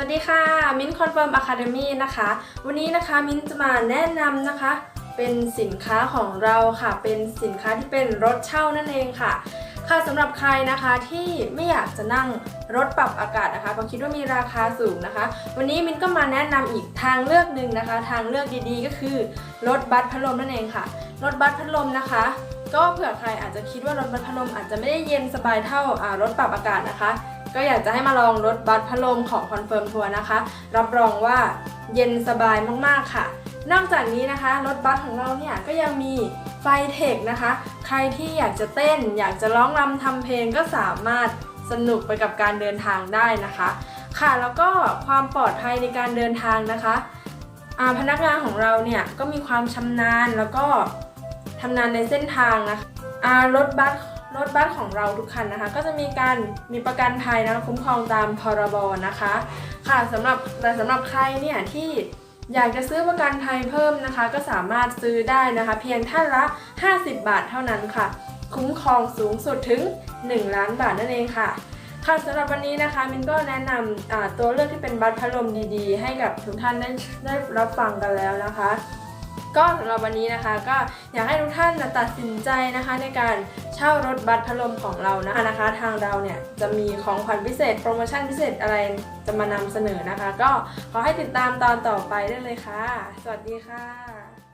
วัสดีค่ะมิ้นคอนเฟิร์มอะคาเดมี่นะคะ วันนี้นะคะมิ้นจะมาแนะนำนะคะ เป็นสินค้าของเราค่ะ เป็นสินค้าที่เป็นรถเช่านั่นเองค่ะ ค่ะสำหรับใครนะคะที่ไม่อยากจะนั่งรถปรับอากาศนะคะเพราะคิดว่ามีราคาสูงนะคะ วันนี้มิ้นก็มาแนะนำอีกทางเลือกหนึ่งนะคะ ทางเลือกดีๆ ก็คือรถบัสพัดลมนั่นเองค่ะ รถบัสพัดลมนะคะ ก็เผื่อใครอาจจะคิดว่ารถบัสพัดลมอาจจะไม่ได้เย็นสบายเท่ารถปรับอากาศนะคะ ก็อยากจะให้มาลองรถบัสพัดลมของคอนเฟิร์มทัวร์นะคะ รับรองว่าเย็นสบายมากๆค่ะ นอกจากนี้นะคะ รถบัสของเราเนี่ยก็ยังมีไฟเทคนะคะ ใครที่อยากจะเต้น อยากจะร้องรำทำเพลงก็สามารถสนุกไปกับการเดินทางได้นะคะ ค่ะแล้วก็ความปลอดภัยในการเดินทางนะคะอาพนักงานของเราเนี่ยก็มีความชำนาญแล้วก็ทำงานในเส้นทางนะคะอ่ารถบัส รถบัสของเราทุกคันนะคะ ก็จะมีการมีประกันภัยนะคุ้มครองตามพรบนะคะ ค่ะสำหรับแต่สำหรับใครเนี่ยที่อยากจะซื้อประกันภัยเพิ่มนะคะ ก็สามารถซื้อได้นะคะ เพียงท่านละ 50 บาทเท่านั้นค่ะ คุ้มครองสูงสุดถึง 1 ล้านบาทนั่นเองค่ะค่ะสำหรับวันนี้นะคะมินก็แนะนำตัวเลือกที่เป็นบัตรพัดลมดีๆ ให้กับทุกท่านได้ได้รับฟังกันแล้วนะคะ ก็สำหรับวันนี้นะคะ ก็อยากให้ทุกท่านตัดสินใจนะคะ ในการเช่ารถบัสพัดลมของเรานะคะนะคะ ทางเราเนี่ยจะมีของขวัญพิเศษ โปรโมชั่นพิเศษอะไรจะมานำเสนอนะคะ ก็ขอให้ติดตามตอนต่อไปได้เลยค่ะ สวัสดีค่ะ